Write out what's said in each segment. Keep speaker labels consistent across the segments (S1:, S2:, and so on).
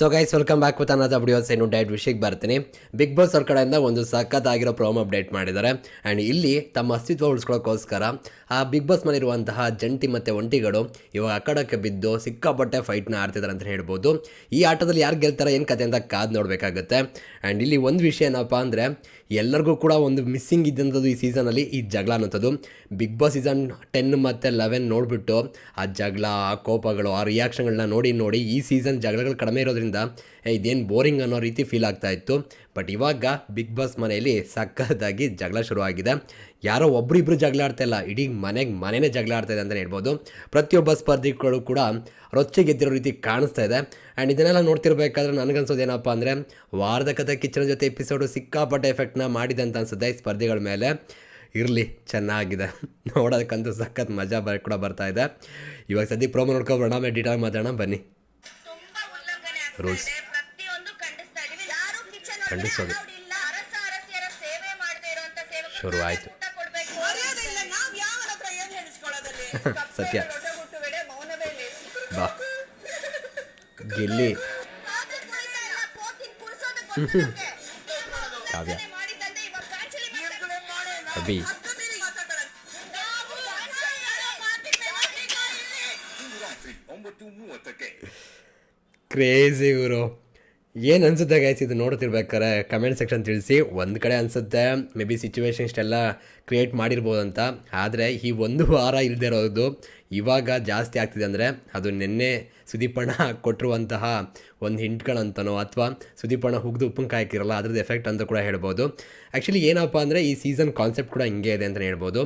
S1: So guys welcome back with ಅನ್ನೋದು videos ಏನು diet ವಿಷಯಕ್ಕೆ ಬರ್ತೀನಿ. ಬಿಗ್ ಬಾಸ್ ಅವ್ರ ಕಡೆಯಿಂದ ಒಂದು ಸಖತ್ತಾಗಿರೋ ಪ್ರೋಮ್ ಅಪ್ಡೇಟ್ ಮಾಡಿದ್ದಾರೆ. ಆ್ಯಂಡ್ ಇಲ್ಲಿ ತಮ್ಮ ಅಸ್ತಿತ್ವ ಉಳಿಸ್ಕೊಳ್ಳೋಕ್ಕೋಸ್ಕರ, ಆ ಬಿಗ್ ಬಾಸ್ ಮನೆಯಿರುವಂತಹ ಜಂಟಿ ಮತ್ತು ಒಂಟಿಗಳು ಇವಾಗ ಅಕ್ಕಡಕ್ಕೆ ಬಿದ್ದು ಸಿಕ್ಕಾಪಟ್ಟೆ ಫೈಟ್ನ ಆಡ್ತಿದ್ದಾರೆ ಅಂತ ಹೇಳ್ಬೋದು. ಈ ಆಟದಲ್ಲಿ ಯಾರು ಗೆಲ್ತಾರೆ, ಏನು ಕತೆ ಅಂತ ಕಾದು ನೋಡಬೇಕಾಗುತ್ತೆ. ಆ್ಯಂಡ್ ಇಲ್ಲಿ ಒಂದು ವಿಷಯ ಏನಪ್ಪ ಅಂದರೆ, ಎಲ್ಲರಿಗೂ ಕೂಡ ಒಂದು ಮಿಸ್ಸಿಂಗ್ ಇದ್ದಂಥದ್ದು ಈ ಸೀಸನಲ್ಲಿ ಈ ಜಗಳ ಅನ್ನೋಂಥದ್ದು ಬಿಗ್ ಬಾಸ್ ಸೀಸನ್ ಟೆನ್ ಮತ್ತು ಲೆವೆನ್ ನೋಡಿಬಿಟ್ಟು, ಆ ಜಗಳ, ಆ ಕೋಪಗಳು, ಆ ರಿಯಾಕ್ಷನ್ಗಳನ್ನ ನೋಡಿ ನೋಡಿ ಈ ಸೀಸನ್ ಜಗಳಗಳು ಕಡಿಮೆ ಇರೋದ್ರಿಂದ ಏ, ಇದೇನು ಬೋರಿಂಗ್ ಅನ್ನೋ ರೀತಿ ಫೀಲ್ ಆಗ್ತಾ ಇತ್ತು. ಬಟ್ ಇವಾಗ ಬಿಗ್ ಬಾಸ್ ಮನೆಯಲ್ಲಿ ಸಖತ್ತಾಗಿ ಜಗಳ ಶುರುವಾಗಿದೆ. ಯಾರೋ ಒಬ್ಬರಿಬ್ಬರು ಜಗಳ ಆಡ್ತಾ ಇಲ್ಲ. ಇಡೀ ಮನೆಗೆ ಮನೆಯೇ ಜಗಳ ಆಡ್ತಾ ಇದೆ ಅಂತಲೇ ಹೇಳ್ಬೋದು. ಪ್ರತಿಯೊಬ್ಬ ಸ್ಪರ್ಧಿಗಳು ಕೂಡ ರೊಚ್ಚಿಗೆದ್ದಿರೋ ರೀತಿ ಕಾಣಿಸ್ತಾ ಇದೆ. ಆ್ಯಂಡ್ ಇದನ್ನೆಲ್ಲ ನೋಡ್ತಿರ್ಬೇಕಾದ್ರೆ ನನಗನ್ಸೋದು ಏನಪ್ಪ ಅಂದರೆ ವಾರದ ಕಥೆ ಕಿಚ್ಚನ ಜೊತೆ ಎಪಿಸೋಡು ಸಿಕ್ಕಾಪಟ್ಟೆ ಎಫೆಕ್ಟ್ನ ಮಾಡಿದೆ ಅಂತ ಅನ್ಸುತ್ತೆ ಈ ಸ್ಪರ್ಧಿಗಳ ಮೇಲೆ. ಇರಲಿ ಚೆನ್ನಾಗಿದೆ. ನೋಡೋದಕ್ಕಂತೂ ಸಖತ್ ಮಜಾ ಬರ ಕೂಡ ಬರ್ತಾ ಇದೆ. ಇವಾಗ ಸದ್ಯ ಪ್ರೋಮೋ ನೋಡ್ಕೊಬರೋಣ ಆಮೇಲೆ ಡೀಟೇಲ್ ಮಾತಾಡೋಣ. ಬನ್ನಿ
S2: ತುಂಬಾ ಉಲ್ಲಂಘನೆ ಆಗ್ತಾ
S1: Rules.
S2: ಇದೆ ಪ್ರತಿಯೊಂದು ಖಂಡಿಸ್ತಾ ಇದೀವಿ ಯಾರು ಕಿಚನ್
S1: ಖಂಡಿಸೋದು.
S2: ಇಲ್ಲ. ಅರಸ ಅರಸಿಯರ ಸೇವೆ ಮಾಡದೇ ಇರುವಂತ ಸೇವಕರು
S1: ಶುರು ಆಯಿತು. ಸತ್ಯ. ಬಾ. ಗಿಲ್ಲಿ. ಕಾವ್ಯ. ಅಭಿ. ಕ್ರೇಜಿ ಇವರು ಏನು ಅನ್ಸುತ್ತೆ ಗೈಸ್ ಇದು ನೋಡ್ತಿರ್ಬೇಕಾರೆ ಕಮೆಂಟ್ ಸೆಕ್ಷನ್ ತಿಳಿಸಿ. ಒಂದು ಕಡೆ ಅನಿಸುತ್ತೆ ಮೇ ಬಿ ಸಿಚುವೇಶನ್ ಇಷ್ಟೆಲ್ಲ ಕ್ರಿಯೇಟ್ ಮಾಡಿರ್ಬೋದು ಅಂತ ಆದರೆ ಈ ಒಂದು ವಾರ ಇಲ್ಲದೆ ಇರೋದು ಇವಾಗ ಜಾಸ್ತಿ ಆಗ್ತಿದೆ ಅಂದರೆ ಅದು ನಿನ್ನೆ ಸುದೀಪಣ್ಣ ಕೊಟ್ಟಿರುವಂತಹ ಒಂದು ಹಿಂಟ್ಗಳಂತನೋ ಅಥವಾ ಸುದೀಪಣ್ಣ ಹುಗ್ದು ಉಪ್ಪಿನಕಾಯಿ ಹಾಕಿರಲ್ಲ, ಅದ್ರದ್ದು ಎಫೆಕ್ಟ್ ಅಂತ ಕೂಡ ಹೇಳ್ಬೋದು. ಆ್ಯಕ್ಚುಲಿ ಏನಪ್ಪ ಅಂದರೆ ಈ ಸೀಸನ್ ಕಾನ್ಸೆಪ್ಟ್ ಕೂಡ ಹಿಂಗೆ ಇದೆ ಅಂತಲೇ ಹೇಳ್ಬೋದು.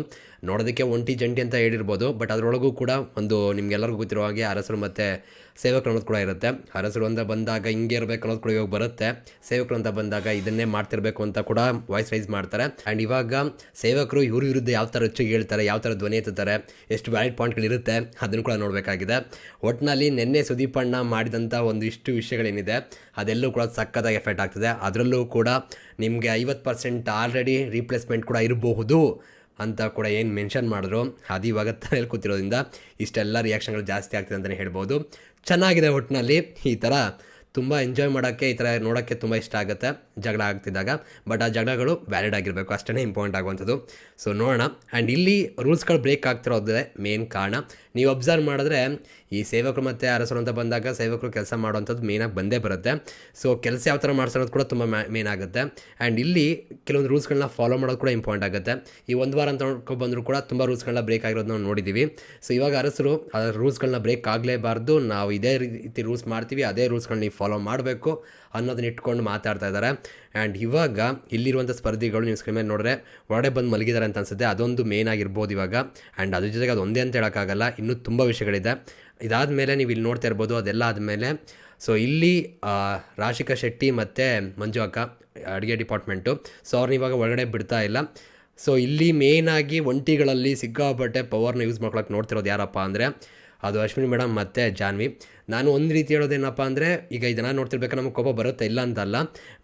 S1: ನೋಡೋದಕ್ಕೆ ಒಂಟಿ ಜಂಟಿ ಅಂತ ಹೇಳಿರ್ಬೋದು ಬಟ್ ಅದರೊಳಗೂ ಕೂಡ ಒಂದು ನಿಮಗೆಲ್ಲರಿಗೂ ಗೊತ್ತಿರೋ ಹಾಗೆ ಅರಸರು ಮತ್ತು ಸೇವಕರು ಅನ್ನೋದು ಕೂಡ ಇರುತ್ತೆ. ಅರಸರು ಅಂತ ಬಂದಾಗ ಹಿಂಗೆ ಇರಬೇಕು ಅನ್ನೋದು ಕೂಡ ಇವಾಗ ಬರುತ್ತೆ. ಸೇವಕರು ಅಂತ ಬಂದಾಗ ಇದನ್ನೇ ಮಾಡ್ತಿರಬೇಕು ಅಂತ ಕೂಡ ವಾಯ್ಸ್ ರೈಸ್ ಮಾಡ್ತಾರೆ. ಆ್ಯಂಡ್ ಇವಾಗ ಸೇವಕರು ಇವ್ರ ವಿರುದ್ಧ ಯಾವ ಥರ ಹೆಚ್ಚು ಹೇಳ್ತಾರೆ, ಯಾವ ಥರ ಧ್ವನಿ ಎತ್ತುತ್ತಾರೆ, ಎಷ್ಟು ವ್ಯಾಲಿಡ್ ಪಾಯಿಂಟ್ಗಳಿರುತ್ತೆ ಅದನ್ನು ಕೂಡ ನೋಡಬೇಕಾಗಿದೆ. ಒಟ್ಟಿನಲ್ಲಿ ನಿನ್ನೆ ಸುದೀಪಣ್ಣ ಮಾಡಿದಂಥ ಒಂದಿಷ್ಟು ವಿಷಯಗಳೇನಿದೆ, ಅದೆಲ್ಲೂ ಕೂಡ ಸಕ್ಕತ್ತಾಗಿ ಎಫೆಕ್ಟ್ ಆಗ್ತದೆ. ಅದರಲ್ಲೂ ಕೂಡ ನಿಮಗೆ ಐವತ್ತು ಪರ್ಸೆಂಟ್ ಆಲ್ರೆಡಿ ರೀಪ್ಲೇಸ್ಮೆಂಟ್ ಕೂಡ ಇರಬಹುದು ಅಂತ ಕೂಡ ಏನು ಮೆನ್ಷನ್ ಮಾಡಿದ್ರು. ಅದು ಇವಾಗ ತಲೆಯಲ್ಲಿ ಕೂತಿರೋದ್ರಿಂದ ಇಷ್ಟೆಲ್ಲ ರಿಯಾಕ್ಷನ್ಗಳು ಜಾಸ್ತಿ ಆಗ್ತಿದೆ ಅಂತಲೇ ಹೇಳ್ಬೋದು. ಚೆನ್ನಾಗಿದೆ ಒಟ್ಟಿನಲ್ಲಿ ಈ ಥರ ತುಂಬ ಎಂಜಾಯ್ ಮಾಡೋಕ್ಕೆ ಈ ಥರ ನೋಡೋಕ್ಕೆ ತುಂಬ ಇಷ್ಟ ಆಗುತ್ತೆ, ಜಗಳ ಆಗ್ತಿದ್ದಾಗ. ಬಟ್ ಆ ಜಗಳಗಳು ವ್ಯಾಲಿಡ್ ಆಗಿರಬೇಕು ಅಷ್ಟೇ ಇಂಪಾರ್ಟೆಂಟ್ ಆಗುವಂಥದ್ದು. ಸೊ ನೋಡೋಣ. ಆ್ಯಂಡ್ ಇಲ್ಲಿ ರೂಲ್ಸ್ಗಳು ಬ್ರೇಕ್ ಆಗ್ತಿರೋದೇ ಮೇನ್ ಕಾರಣ. ನೀವು ಅಬ್ಸರ್ವ್ ಮಾಡಿದ್ರೆ ಈ ಸೇವಕರು ಮತ್ತು ಅರಸರು ಅಂತ ಬಂದಾಗ ಸೇವಕರು ಕೆಲಸ ಮಾಡುವಂಥದ್ದು ಮೇನಾಗಿ ಬಂದೇ ಬರುತ್ತೆ. ಸೊ ಕೆಲಸ ಯಾವ ಥರ ಮಾಡ್ಸೋದು ಕೂಡ ತುಂಬ ಮೇನ್ ಆಗುತ್ತೆ. ಆ್ಯಂಡ್ ಇಲ್ಲಿ ಕೆಲವೊಂದು ರೂಲ್ಸ್ಗಳನ್ನ ಫಾಲೋ ಮಾಡೋದು ಕೂಡ ಇಂಪಾರ್ಟೆಂಟ್ ಆಗುತ್ತೆ. ಈ ಒಂದು ವಾರ ಅಂತ ನೋಡ್ಕೊಂಡು ಬಂದರೂ ಕೂಡ ತುಂಬ ರೂಲ್ಸ್ಗಳನ್ನ ಬ್ರೇಕ್ ಆಗಿರೋದು ನಾವು ನೋಡಿದ್ದೀವಿ ಸೊ ಇವಾಗ ಅರಸರು ಆ ರೂಲ್ಸ್ಗಳನ್ನ ಬ್ರೇಕ್ ಆಗಲೇಬಾರ್ದು. ನಾವು ಇದೇ ರೀತಿ ರೂಲ್ಸ್ ಮಾಡ್ತೀವಿ, ಅದೇ ರೂಲ್ಸ್ಗಳನ್ನ ನೀವು ಫಾಲೋ ಮಾಡಬೇಕು ಅನ್ನೋದನ್ನ ಇಟ್ಕೊಂಡು ಮಾತಾಡ್ತಾ ಇದ್ದಾರೆ. ಆ್ಯಂಡ್ ಇವಾಗ ಇಲ್ಲಿರುವಂಥ ಸ್ಪರ್ಧಿಗಳು ನೀವು ಸ್ಕ್ರೀನ್ ಮೇಲೆ ನೋಡಿದ್ರೆ ಒಳಗಡೆ ಬಂದು ಮಲಗಿದ್ದಾರೆ ಅಂತ ಅನ್ಸುತ್ತೆ. ಅದೊಂದು ಮೇನ್ ಆಗಿರ್ಬೋದು ಇವಾಗ. ಆ್ಯಂಡ್ ಅದ್ರ ಜೊತೆಗೆ ಅದು ಒಂದೇ ಅಂತ ಹೇಳೋಕ್ಕಾಗಲ್ಲ. ಇನ್ನೂ ತುಂಬ ವಿಷಯಗಳಿದೆ. ಇದಾದ ಮೇಲೆ ನೀವು ಇಲ್ಲಿ ನೋಡ್ತಾ ಇರ್ಬೋದು, ಅದೆಲ್ಲ ಆದಮೇಲೆ ಸೊ ಇಲ್ಲಿ ರಾಶಿಕಾ ಶೆಟ್ಟಿ ಮತ್ತು ಮಂಜು ಅಕ್ಕ, ಅಡುಗೆ ಡಿಪಾರ್ಟ್ಮೆಂಟು ಸೊ ಅವ್ರನ್ನ ಇವಾಗ ಒಳಗಡೆ ಬಿಡ್ತಾ ಇಲ್ಲ. ಸೊ ಇಲ್ಲಿ ಮೇನಾಗಿ ಒಂಟಿಗಳಲ್ಲಿ ಸಿಕ್ಕಾಪಟ್ಟೆ ಪವರ್ನ ಯೂಸ್ ಮಾಡ್ಕೊಳಕ್ಕೆ ನೋಡ್ತಿರೋದು ಯಾರಪ್ಪ ಅಂದರೆ ಅದು ಅಶ್ವಿನಿ ಮೇಡಮ್ ಮತ್ತು ಜಾನ್ವಿ. ನಾನು ಒಂದು ರೀತಿ ಹೇಳೋದೇನಪ್ಪ ಅಂದರೆ, ಈಗ ಇದನ್ನು ನೋಡ್ತಿರ್ಬೇಕಾದ್ರೆ ನಮಗೆ ಕೋಪ ಬರುತ್ತೆ ಇಲ್ಲ ಅಂತಲ್ಲ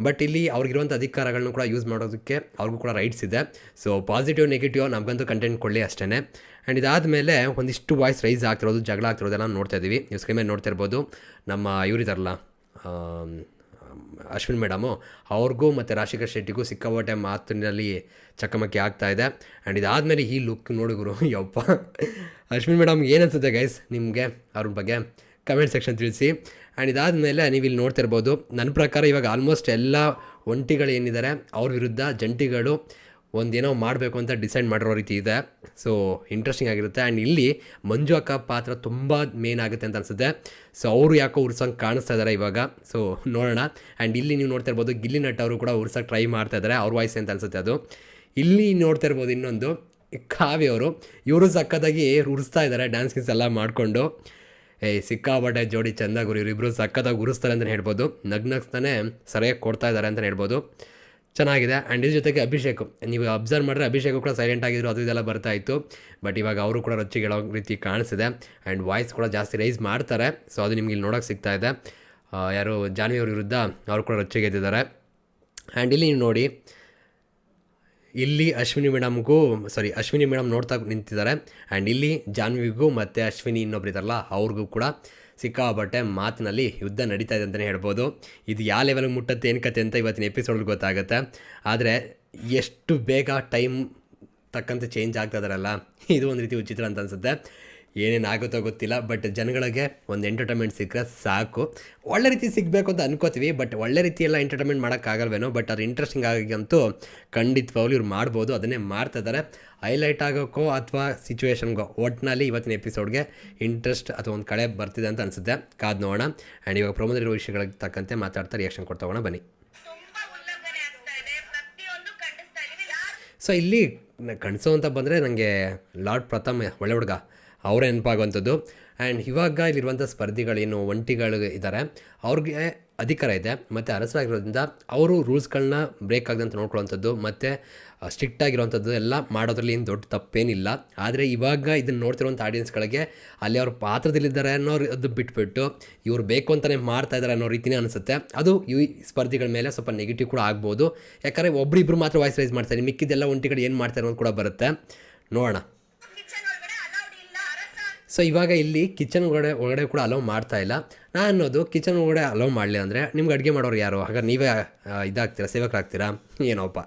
S1: ಬಟ್ ಇಲ್ಲಿ ಅವ್ರಿಗಿರುವಂಥ ಅಧಿಕಾರಗಳನ್ನು ಕೂಡ ಯೂಸ್ ಮಾಡೋದಕ್ಕೆ ಅವ್ರಿಗೂ ಕೂಡ ರೈಟ್ಸ್ ಇದೆ. ಸೊ ಪಾಸಿಟಿವ್ ನೆಗೆಟಿವ್ ನಮಗಂತೂ ಕಂಟೆಂಟ್ ಕೊಡಲಿ ಅಷ್ಟೇ ಆ್ಯಂಡ್ ಇದಾದಮೇಲೆ ಒಂದಿಷ್ಟು ವಾಯ್ಸ್ ರೈಸ್ ಆಗ್ತಿರೋದು, ಜಗಳ ಆಗ್ತಿರೋದೆಲ್ಲ ನೋಡ್ತಾ ಇದ್ದೀವಿ ನೀವು ಸ್ಕ್ರೀನ್ ಮೇಲೆ ನೋಡ್ತಾ ಇರ್ಬೋದು. ನಮ್ಮ ಇವರಿದಾರಲ್ಲ ಅಶ್ವಿನ್ ಮೇಡಮು, ಅವ್ರಿಗೂ ಮತ್ತು ರಾಶಿಕಾ ಶೆಟ್ಟಿಗೂ ಸಿಕ್ಕಾಪಟ್ಟೆ ಮಾತಿನಲ್ಲಿ ಚಕಮಕಿ ಆಗ್ತಾ ಇದೆ. ಆ್ಯಂಡ್ ಇದಾದಮೇಲೆ ಈ ಲುಕ್ ನೋಡಿದ್ರು ಯಪ್ಪ. ಅಶ್ವಿನ್ ಮೇಡಮ್, ಏನು ಅನ್ಸುತ್ತೆ ಗೈಸ್ ನಿಮಗೆ, ಅವ್ರ ಬಗ್ಗೆ? ಕಮೆಂಟ್ ಸೆಕ್ಷನ್ ತಿಳಿಸಿ. ಆ್ಯಂಡ್ ಇದಾದಮೇಲೆ ನೀವು ಇಲ್ಲಿ ನೋಡ್ತಾ ಇರ್ಬೋದು ನನ್ನ ಪ್ರಕಾರ ಇವಾಗ ಆಲ್ಮೋಸ್ಟ್ ಎಲ್ಲ ಒಂಟಿಗಳು ಏನಿದ್ದಾರೆ, ಅವ್ರ ವಿರುದ್ಧ ಜಂಟಿಗಳು ಒಂದೇನೋ ಮಾಡಬೇಕು ಅಂತ ಡಿಸೈಡ್ ಮಾಡಿರೋ ರೀತಿ ಇದೆ. ಸೊ ಇಂಟ್ರೆಸ್ಟಿಂಗ್ ಆಗಿರುತ್ತೆ. ಆ್ಯಂಡ್ ಇಲ್ಲಿ ಮಂಜು ಅಕ್ಕ ಪಾತ್ರ ತುಂಬ ಮೇನ್ ಆಗುತ್ತೆ ಅಂತ ಅನಿಸುತ್ತೆ. ಸೊ ಅವರು ಯಾಕೋ ಉರ್ಸಂಗೆ ಕಾಣಿಸ್ತಾ ಇದ್ದಾರೆ ಇವಾಗ. ಸೊ ನೋಡೋಣ. ಆ್ಯಂಡ್ ಇಲ್ಲಿ ನೀವು ನೋಡ್ತಾ ಇರ್ಬೋದು ಗಿಲ್ಲಿ ನಟ್ ಅವರು ಕೂಡ ಉರ್ಸಕ್ಕೆ ಟ್ರೈ ಮಾಡ್ತಾ ಇದ್ದಾರೆ ಅವ್ರ ವಾಯ್ಸ್ ಅಂತ ಅನಿಸುತ್ತೆ ಅದು. ಇಲ್ಲಿ ನೋಡ್ತಾ ಇರ್ಬೋದು ಇನ್ನೊಂದು ಕಾವ್ಯ ಅವರು. ಇವರು ಸಕ್ಕತ್ತಾಗಿ ಉರಿಸ್ತಾ ಇದ್ದಾರೆ ಡ್ಯಾನ್ಸ್ ಗಿನ್ಸ್ ಎಲ್ಲ ಮಾಡಿಕೊಂಡು. ಏ, ಸಿಕ್ಕಾಪಟ್ಟೆ ಜೋಡಿ ಚೆಂದಾಗಿ ಇವರಿಬ್ಬರು ಸಕ್ಕತ್ತಾಗಿ ಉರಿಸ್ತಾರೆ ಅಂತಲೇ ಹೇಳ್ಬೋದು. ನಗ್ನಗ್ಸ್ತಾನೆ ಸರಿಯಾಗಿ ಕೊಡ್ತಾ ಇದ್ದಾರೆ ಅಂತಲೇ ಹೇಳ್ಬೋದು. ಚೆನ್ನಾಗಿದೆ. ಆ್ಯಂಡ್ ಇದ್ರ ಜೊತೆಗೆ ಅಭಿಷೇಕ್. ನೀವು ಅಬ್ಸರ್ವ್ ಮಾಡಿದ್ರೆ ಅಭಿಷೇಕ್ ಕೂಡ ಸೈಲೆಂಟ್ ಆಗಿದ್ರು, ಅದು ಇದೆಲ್ಲ ಬರ್ತಾ ಇತ್ತು. ಬಟ್ ಇವಾಗ ಅವರು ಕೂಡ ರೊಚ್ಚಿಗೆ ಹೇಳೋ ರೀತಿ ಕಾಣಿಸಿದೆ ಆ್ಯಂಡ್ ವಾಯ್ಸ್ ಕೂಡ ಜಾಸ್ತಿ ರೈಸ್ ಮಾಡ್ತಾರೆ. ಸೊ ಅದು ನಿಮ್ಗೆ ಇಲ್ಲಿ ನೋಡೋಕೆ ಸಿಗ್ತಾ ಇದೆ. ಯಾರು ಜಾನ್ವಿ ಅವ್ರ ವಿರುದ್ಧ ಅವರು ಕೂಡ ರೊಚ್ಚಿಗೆ ಎದ್ದಿದ್ದಾರೆ ಆ್ಯಂಡ್ ಇಲ್ಲಿ ನೀವು ನೋಡಿ, ಇಲ್ಲಿ ಅಶ್ವಿನಿ ಮೇಡಮ್ಗೂ ಸಾರಿ ಅಶ್ವಿನಿ ಮೇಡಮ್ ನೋಡ್ತಾ ನಿಂತಿದ್ದಾರೆ. ಆ್ಯಂಡ್ ಇಲ್ಲಿ ಜಾನ್ವಿಗೂ ಮತ್ತು ಅಶ್ವಿನಿ ಇನ್ನೊಬ್ರು ಇದ್ದಾರಲ್ಲ ಅವ್ರಿಗೂ ಕೂಡ ಸಿಕ್ಕಾಬಟ್ಟೆ ಮಾತಿನಲ್ಲಿ ಯುದ್ಧ ನಡೀತಾ ಇದೆ ಅಂತಲೇ ಹೇಳ್ಬೋದು. ಇದು ಯಾವ ಲೆವೆಲ್ಗೆ ಮುಟ್ಟತ್ತೆ, ಏನು ಕತೆ ಅಂತ ಇವತ್ತಿನ ಎಪಿಸೋಡ್ ಗೊತ್ತಾಗುತ್ತೆ. ಆದರೆ ಎಷ್ಟು ಬೇಗ ಟೈಮ್ ತಕ್ಕಂತೆ ಚೇಂಜ್ ಆಗ್ತಾ ಇದಾರಲ್ಲ, ಇದು ಒಂದು ರೀತಿ ವಿಚಿತ್ರ ಅಂತ ಅನ್ಸುತ್ತೆ. ಏನೇನು ಆಗುತ್ತೋ ಗೊತ್ತಿಲ್ಲ ಬಟ್ ಜನಗಳಿಗೆ ಒಂದು ಎಂಟರ್ಟೈನ್ಮೆಂಟ್ ಸಿಕ್ಕರೆ ಸಾಕು. ಒಳ್ಳೆ ರೀತಿ ಸಿಗಬೇಕು ಅಂತ ಅನ್ಕೋತೀವಿ ಬಟ್ ಒಳ್ಳೆ ರೀತಿ ಎಲ್ಲ ಎಂಟರ್ಟೈನ್ಮೆಂಟ್ ಮಾಡೋಕ್ಕಾಗಲ್ವೇನೋ ಬಟ್ ಅದು ಇಂಟ್ರೆಸ್ಟಿಂಗ್ ಆಗಿ ಅಂತೂ ಖಂಡಿತವಾಗ್ಲೂ ಇವ್ರು ಮಾಡ್ಬೋದು, ಅದನ್ನೇ ಮಾಡ್ತಾ ಇದ್ದಾರೆ ಹೈಲೈಟ್ ಆಗೋಕ್ಕೋ ಅಥವಾ ಸಿಚುವೇಶನ್ಗೋ ಒಟ್ಟಿನಲ್ಲಿ ಇವತ್ತಿನ ಎಪಿಸೋಡ್ಗೆ ಇಂಟ್ರೆಸ್ಟ್ ಅಥವಾ ಒಂದು ಕಡೆ ಬರ್ತಿದೆ ಅಂತ ಅನಿಸುತ್ತೆ. ಕಾದು ನೋಡೋಣ. ಆ್ಯಂಡ್ ಇವಾಗ ಪ್ರಮೋದಲ್ಲಿರೋ ವಿಷಯಗಳಿಗೆ ತಕ್ಕಂತೆ ಮಾತಾಡ್ತಾ ರಿಯಾಕ್ಷನ್ ಕೊಡ್ತಾ ಹೋಗೋಣ, ಬನ್ನಿ. ಸೊ ಇಲ್ಲಿ ಕಣಿಸೋ ಅಂತ ಬಂದರೆ ನನಗೆ ಲಾರ್ಡ್ ಪ್ರಥಮ್ ಒಳ್ಳೆ ಹುಡುಗ. ಅವರೇ ನೆನಪಾಗುವಂಥದ್ದು. ಆ್ಯಂಡ್ ಇವಾಗ ಇಲ್ಲಿರುವಂಥ ಸ್ಪರ್ಧಿಗಳೇನು ಒಂಟಿಗಳು ಇದ್ದಾರೆ ಅವ್ರಿಗೆ ಅಧಿಕಾರ ಇದೆ ಮತ್ತು ಅರಸರಾಗಿರೋದ್ರಿಂದ ಅವರು ರೂಲ್ಸ್ಗಳನ್ನ ಬ್ರೇಕ್ ಆಗದಂತ ನೋಡ್ಕೊಳ್ಳೋವಂಥದ್ದು ಮತ್ತು ಸ್ಟ್ರಿಕ್ಟ್ ಆಗಿರೋವಂಥದ್ದು ಎಲ್ಲ ಮಾಡೋದ್ರಲ್ಲಿ ಏನು ದೊಡ್ಡ ತಪ್ಪೇನಿಲ್ಲ. ಆದರೆ ಇವಾಗ ಇದನ್ನು ನೋಡ್ತಿರುವಂಥ ಆಡಿಯನ್ಸ್ಗಳಿಗೆ ಅಲ್ಲಿ ಅವ್ರ ಪಾತ್ರದಲ್ಲಿದ್ದಾರೆ ಅನ್ನೋ ಅದು ಬಿಟ್ಬಿಟ್ಟು ಇವ್ರು ಬೇಕು ಅಂತಲೇ ಮಾಡ್ತಾ ಇದ್ದಾರೆ ಅನ್ನೋ ರೀತಿನೇ ಅನಿಸುತ್ತೆ. ಅದು ಈ ಸ್ಪರ್ಧಿಗಳ ಮೇಲೆ ಸ್ವಲ್ಪ ನೆಗೆಟಿವ್ ಕೂಡ ಆಗ್ಬೋದು. ಯಾಕಂದರೆ ಒಬ್ರಿಬ್ರು ಮಾತ್ರ ವಾಯ್ಸ್ ರೈಸ್ ಮಾಡ್ತಾರೆ ಮಿಕ್ಕಿದ್ದೆಲ್ಲ ಒಂಟಿಗಳು ಏನು ಮಾಡ್ತಾರೆ ಅನ್ನೋದು ಕೂಡ ಬರುತ್ತೆ. ನೋಡೋಣ. ಸೊ ಇವಾಗ ಇಲ್ಲಿ ಕಿಚನ್ ಒಳಗಡೆ ಒಳಗಡೆ ಕೂಡ ಅಲೋ ಮಾಡ್ತಾ ಇಲ್ಲ. ನಾನು ಅನ್ನೋದು ಕಿಚನ್ ಒಳಗಡೆ ಅಲೋ ಮಾಡಲಿ ಅಂದರೆ ನಿಮ್ಗೆ ಅಡುಗೆ ಮಾಡೋರು ಯಾರು? ಹಾಗಾದ್ರೆ ನೀವೇ ಇದಾಗ್ತೀರಾ? ಸೇವಕರಾಗ್ತೀರಾ? ಏನೋಪ್ಪ?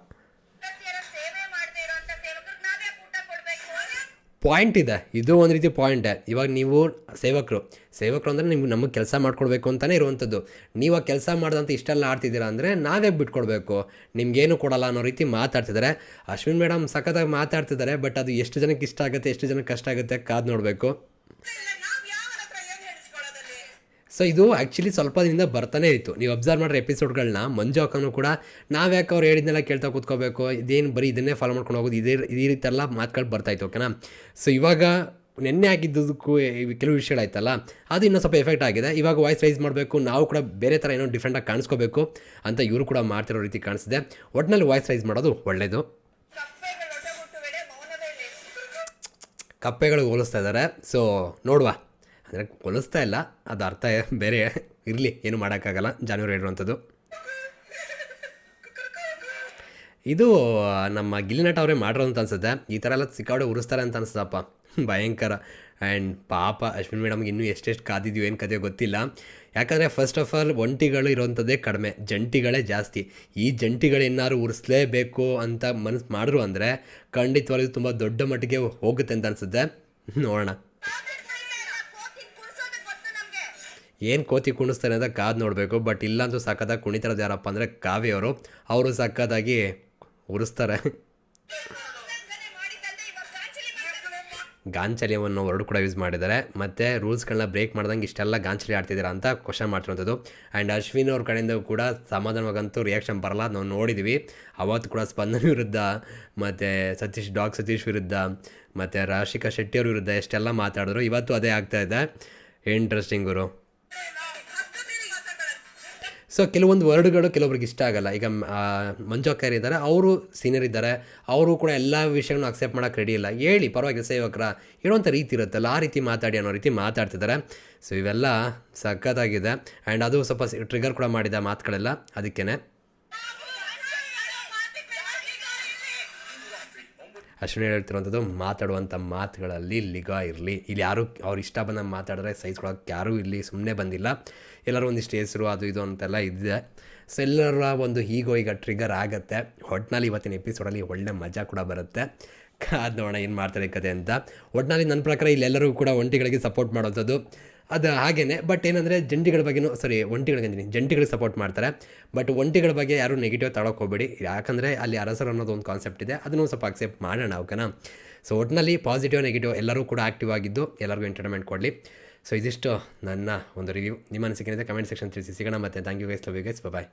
S1: ಪಾಯಿಂಟ್ ಇದೆ. ಇದು ಒಂದು ರೀತಿ ಪಾಯಿಂಟ್ ಇವಾಗ ನೀವು ಸೇವಕರು. ಸೇವಕರು ಅಂದರೆ ನಿಮ್ಗೆ ನಮಗೆ ಕೆಲಸ ಮಾಡಿಕೊಡ್ಬೇಕು ಅಂತಲೇ ಇರುವಂಥದ್ದು. ನೀವು ಆ ಕೆಲಸ ಮಾಡ್ದಂತ ಇಷ್ಟೆಲ್ಲ ಆಡ್ತಿದ್ದೀರಾ ಅಂದರೆ ನಾವೇ ಬಿಟ್ಕೊಡ್ಬೇಕು. ನಿಮಗೇನು ಕೊಡಲ್ಲ ಅನ್ನೋ ರೀತಿ ಮಾತಾಡ್ತಿದ್ದಾರೆ. ಅಶ್ವಿನ್ ಮೇಡಮ್ ಸಖತ್ತಾಗಿ ಮಾತಾಡ್ತಿದ್ದಾರೆ, ಬಟ್ ಅದು ಎಷ್ಟು ಜನಕ್ಕೆ ಇಷ್ಟ ಆಗುತ್ತೆ, ಎಷ್ಟು ಜನಕ್ಕೆ ಕಷ್ಟ ಆಗುತ್ತೆ ಕಾದು ನೋಡಬೇಕು
S3: ಇಲ್ಲ ನಾವ್ ಯಾವನ ಹತ್ರ ಏನ್ ಹೇಳಿಸ್ಕೊಳ್ಳೋದಲ್ಲಿ
S1: ಸೊ ಇದು ಆ್ಯಕ್ಚುಲಿ ಸ್ವಲ್ಪ ದಿನದಿಂದ ಬರ್ತಾನೆ ಇತ್ತು. ನೀವು ಅಬ್ಸರ್ವ್ ಮಾಡಿರೋ ಎಪಿಸೋಡ್ಗಳನ್ನ ಮಂಜು ಅಕ್ಕನೂ ಕೂಡ ನಾವ್ಯಾಕೆ ಅವ್ರು ಹೇಳಿದ್ನೆಲ್ಲ ಕೇಳ್ತಾ ಕೂತ್ಕೋಬೇಕು ಇದೇನು ಬರೀ ಇದನ್ನೇ ಫಾಲೋ ಮಾಡ್ಕೊಂಡು ಹೋಗೋದು ಇದೇ ಈ ರೀತಿ ಎಲ್ಲ ಮಾತುಗಳು ಬರ್ತಾಯಿತ್ತು ಓಕೆನಾ ಸೊ ಇವಾಗ ನೆನ್ನೆ ಆಗಿದ್ದಕ್ಕೂ ಕೆಲವು ವಿಷಯಗಳಾಯ್ತಲ್ಲ ಅದು ಇನ್ನೂ ಸ್ವಲ್ಪ ಎಫೆಕ್ಟ್ ಆಗಿದೆ. ಇವಾಗ ವಾಯ್ಸ್ ರೈಸ್ ಮಾಡಬೇಕು ನಾವು ಕೂಡ ಬೇರೆ ಥರ ಏನೋ ಡಿಫ್ರೆಂಟಾಗಿ ಕಾಣಿಸ್ಕೋಬೇಕು ಅಂತ ಇವರು ಕೂಡ ಮಾಡ್ತಿರೋ ರೀತಿ ಕಾಣಿಸಿದೆ ಒಟ್ಟಿನಲ್ಲಿ ವಾಯ್ಸ್ ರೈಸ್ ಮಾಡೋದು ಒಳ್ಳೆಯದು
S3: ಕಪ್ಪೆಗಳು
S1: ಹೋಲಿಸ್ತಾ ಇದ್ದಾರೆ ಸೊ ನೋಡುವ. ಅಂದರೆ ಕೊಲಿಸ್ತಾ ಇಲ್ಲ. ಅದು ಅರ್ಥ ಬೇರೆ ಇರಲಿ, ಏನು ಮಾಡೋಕ್ಕಾಗಲ್ಲ, ಜಾನುವಾರು ಹೇಳಿರುವಂಥದ್ದು ಇದು, ನಮ್ಮ ಗಿಲಿನಟ ಅವರೇ ಮಾಡಿರೋ ಅಂತ ಅನ್ಸುತ್ತೆ. ಈ ಥರ ಎಲ್ಲ ಸಿಕ್ಕಾಡೆ ಉರಿಸ್ತಾರೆ ಅಂತ ಅನ್ಸುತ್ತಪ್ಪ. ಭಯಂಕರ. ಆ್ಯಂಡ್ ಪಾಪ, ಅಶ್ವಿನ್ ಮೇಡಮ್ಗೆ ಇನ್ನೂ ಎಷ್ಟೆಷ್ಟು ಕಾದಿದ್ಯೋ, ಏನು ಕಥೆ ಗೊತ್ತಿಲ್ಲ. ಯಾಕಂದರೆ ಫಸ್ಟ್ ಆಫ್ ಆಲ್ ಒಂಟಿಗಳು ಇರೋವಂಥದ್ದೇ ಕಡಿಮೆ. ಜಂಟಿಗಳೇ ಜಾಸ್ತಿ. ಈ ಜಂಟಿಗಳು ಉರಿಸ್ಲೇಬೇಕು ಅಂತ ಮನಸ್ಸು ಮಾಡಿದ್ರು ಅಂದರೆ ಖಂಡಿತವಾಗಿ ತುಂಬ ದೊಡ್ಡ ಮಟ್ಟಿಗೆ ಹೋಗುತ್ತೆ ಅಂತ ಅನಿಸುತ್ತೆ. ನೋಡೋಣ
S2: ಕೋತಿ ಕುಳ್ಸೋದು ಗೊತ್ತು ನಮ್ಗೆ
S1: ಏನು ಕೋತಿ ಕುಣಿಸ್ತಾರೆ ಅಂತ ಕಾದು ನೋಡಬೇಕು ಬಟ್ ಇಲ್ಲಂತೂ ಸಖತ್ತಾಗಿ ಕುಣಿತಾರದು ಯಾರಪ್ಪ ಅಂದರೆ ಕಾವ್ಯವರು ಅವರು. ಸಖತ್ತಾಗಿ ಉರಿಸ್ತಾರೆ.
S2: ಗಾಂಚಲಿ
S1: ವರ್ಡ್ ಕೂಡ ಯೂಸ್ ಮಾಡಿದ್ದಾರೆ. ಮತ್ತು ರೂಲ್ಸ್ಗಳನ್ನ ಬ್ರೇಕ್ ಮಾಡ್ದಂಗೆ ಇಷ್ಟೆಲ್ಲ ಗಾಂಚಲಿ ಆಡ್ತಿದ್ದೀರಾ ಅಂತ ಕ್ವಶನ್ ಮಾಡ್ತಿರೋಂಥದ್ದು ಆ್ಯಂಡ್ ಅಶ್ವಿನ್ ಅವ್ರ ಕಡೆಯಿಂದ ಕೂಡ ಸಮಾಧಾನವಾಗಂತೂ ರಿಯಾಕ್ಷನ್ ಬರಲ್ಲ. ನಾವು ನೋಡಿದ್ವಿ. ಅವತ್ತು ಕೂಡ ಸ್ಪಂದನ ವಿರುದ್ಧ, ಮತ್ತು ಸತೀಶ್ ಡಾಗ್ ಸತೀಶ್ ವಿರುದ್ಧ, ಮತ್ತು ರಾಶಿಕಾ ಶೆಟ್ಟಿಯವ್ರ ವಿರುದ್ಧ ಎಷ್ಟೆಲ್ಲ ಮಾತಾಡಿದ್ರು, ಇವತ್ತು ಅದೇ ಆಗ್ತಾ ಇದೆ. ಇಂಟ್ರೆಸ್ಟಿಂಗ್ ಗುರು. ಸೊ ಕೆಲವೊಂದು ವರ್ಡ್ಗಳು ಕೆಲವೊಬ್ರಿಗೆ ಇಷ್ಟ ಆಗಲ್ಲ. ಈಗ ಮಂಜೋಕರ್ ಇದ್ದಾರೆ, ಅವರು ಸೀನಿಯರ್ ಇದ್ದಾರೆ, ಅವರು ಕೂಡ ಎಲ್ಲ ವಿಷಯಗಳನ್ನು ಅಕ್ಸೆಪ್ಟ್ ಮಾಡೋಕೆ ರೆಡಿ ಇಲ್ಲ. ಹೇಳಿ, ಪರವಾಗಿಲ್ಲ ಸೇವಕರ ಹೇಳುವಂಥ ರೀತಿ ಇರುತ್ತಲ್ಲ, ಆ ರೀತಿ ಮಾತಾಡಿ ಅನ್ನೋ ರೀತಿ ಮಾತಾಡ್ತಿದ್ದಾರೆ. ಸೊ ಇವೆಲ್ಲ ಸಖತ್ತಾಗಿದೆ. ಆ್ಯಂಡ್ ಅದು ಸ್ವಲ್ಪ ಟ್ರಿಗರ್ ಕೂಡ ಮಾಡಿದ ಮಾತುಗಳೆಲ್ಲ ಅದಕ್ಕೇ ಅಶ್ವಿನಿ ಹೇಳ್ತಿರೋಂಥದ್ದು ಮಾತಾಡುವಂಥ ಮಾತುಗಳಲ್ಲಿ ಲಿಗಾ ಇರಲಿ. ಇಲ್ಲಿ ಯಾರು ಅವ್ರು ಇಷ್ಟ ಬಂದಂಗೆ ಮಾತಾಡಿದ್ರೆ ಸಹಿಸ್ಕೊಳಕ್ಕೆ ಯಾರೂ ಇಲ್ಲಿ ಸುಮ್ಮನೆ ಬಂದಿಲ್ಲ. ಎಲ್ಲರೂ ಒಂದಿಷ್ಟು ಹೆಸರು, ಅದು ಇದು ಅಂತೆಲ್ಲ ಇದೆ ಸೊ ಎಲ್ಲರ ಒಂದು ಹೀಗೋ ಈಗ ಟ್ರಿಗರ್ ಆಗುತ್ತೆ. ಒಟ್ಟಿನಲ್ಲಿ ಇವತ್ತಿನ ಎಪಿಸೋಡಲ್ಲಿ ಒಳ್ಳೆ ಮಜಾ ಕೂಡ ಬರುತ್ತೆ. ಅದು ನೋಡೋಣ ಏನು ಮಾಡ್ತಾರೆ ಕತೆ ಅಂತ. ಒಟ್ಟಿನಲ್ಲಿ ನನ್ನ ಪ್ರಕಾರ ಇಲ್ಲೆಲ್ಲರೂ ಕೂಡ ಒಂಟಿಗಳಿಗೆ ಸಪೋರ್ಟ್ ಮಾಡೋವಂಥದ್ದು. ಅದು ಹಾಗೇನೆ ಬಟ್ ಏನಂದರೆ ಜಂಟಿಗಳ ಬಗ್ಗೆನೂ ಸಾರಿ ಒಂಟಿಗಳಿಗೆ ಅಂತೀನಿ ಜಂಟಿಗಳಿಗೆ ಸಪೋರ್ಟ್ ಮಾಡ್ತಾರೆ ಬಟ್ ಒಂಟಿಗಳ ಬಗ್ಗೆ ಯಾರೂ ನೆಗೆಟಿವ್ ತಗೊಳಕ್ಕೆ ಹೋಗಬೇಡಿ. ಯಾಕಂದರೆ ಅಲ್ಲಿ ಅರಸರು ಅನ್ನೋದು ಒಂದು ಕಾನ್ಸೆಪ್ಟ್ ಇದೆ, ಅದನ್ನು ಸ್ವಲ್ಪ ಅಕ್ಸೆಪ್ಟ್ ಮಾಡೋಣ ಓಕೆನಾ ಸೊ ಒಟ್ಟಿನಲ್ಲಿ ಪಾಸಿಟಿವ್ ನೆಗೆಟಿವ್ ಎಲ್ಲರೂ ಕೂಡ ಆ್ಯಕ್ಟಿವ್ ಆಗಿದ್ದು ಎಲ್ಲರಿಗೂ ಎಂಟರ್ಟೈನ್ಮೆಂಟ್ ಕೊಡಲಿ. ಸೊ ಇದಿಷ್ಟು ನನ್ನ ಒಂದು ರಿವ್ಯೂ ನಿಮ್ಮ ಅನಿಸಿಕೆ ಕಮೆಂಟ್ ಸೆಕ್ಷನ್ ತಿಳಿಸಿ. ಸಿಗೋಣ ಮತ್ತು. Thank you guys love you guys bye